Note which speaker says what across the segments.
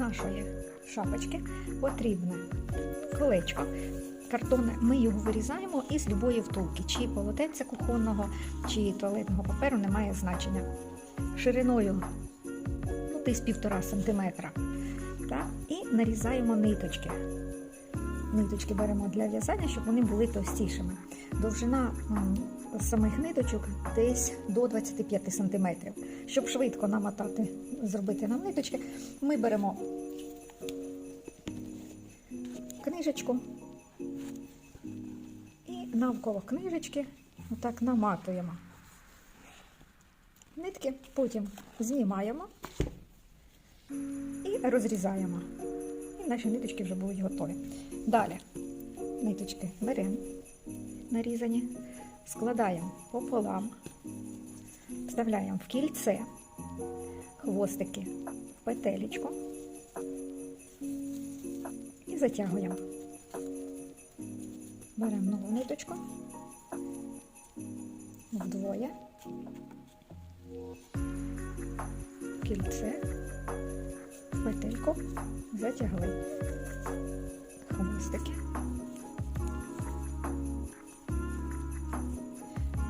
Speaker 1: нашої шапочки потрібне колечко. Картонне, ми його вирізаємо із любої втулки, чи полотенця кухонного, чи туалетного паперу, не має значення. Шириною ну, десь півтора сантиметра. Так? І нарізаємо ниточки. Ниточки беремо для в'язання, щоб вони були товстішими. Довжина самих ниточок десь до 25 см. Щоб швидко намотати, зробити нам ниточки, ми беремо книжечку і навколо книжечки отак наматуємо. Нитки потім знімаємо і розрізаємо. І наші ниточки вже будуть готові. Далі. Ниточки беремо, нарізані, складаємо пополам, вставляємо в кільце, хвостики в петелечку і затягуємо. Беремо нову ниточку. Вдвоє, кільце, петельку, затягли хвостики.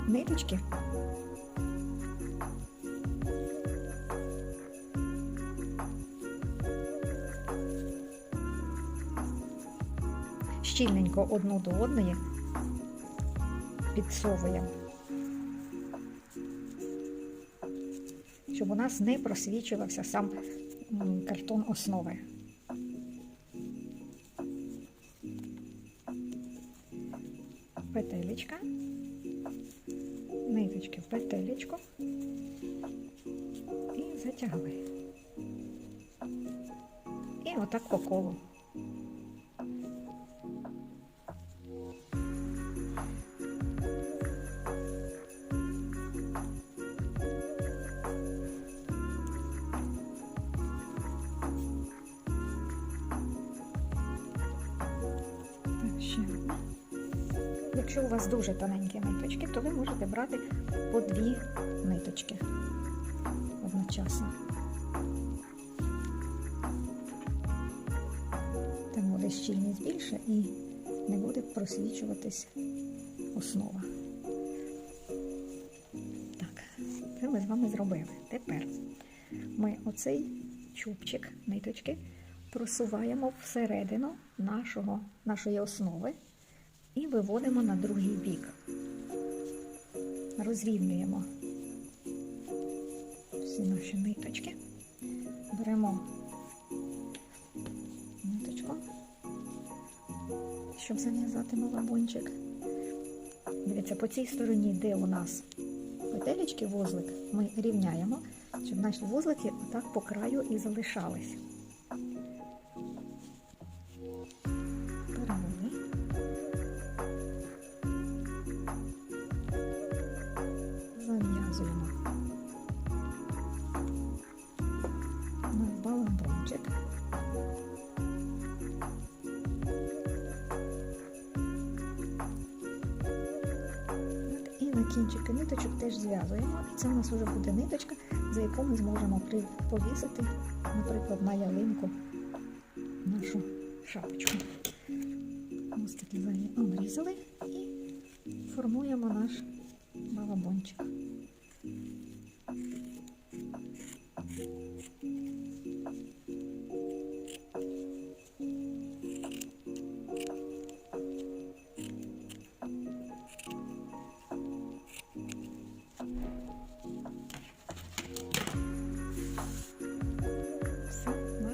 Speaker 1: Ниточки. Щільненько одну до одної підсовуємо, щоб у нас не просвічувався сам картон основи. Петелечка, ниточки в петелечку і затягли. І отак по колу. Якщо у вас дуже тоненькі ниточки, то ви можете брати по дві ниточки одночасно. Там буде щільність більше і не буде просвічуватись основа. Так, це ми з вами зробили. Тепер ми оцей чубчик ниточки просуваємо всередину нашого, нашої основи і виводимо на другий бік. Розрівнюємо всі наші ниточки. Беремо ниточку, щоб зав'язати балабончик. Дивіться, по цій стороні, де у нас петелечки, вузлик, ми рівняємо, щоб наші вузлики отак по краю і залишались. Кінчики ниточок теж зв'язуємо. Це у нас вже буде ниточка, за яку ми зможемо повісити, наприклад, на ялинку нашу шапочку. Ось такі зайві обрізали і формуємо наш балабончик.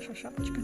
Speaker 1: Все, шапочка.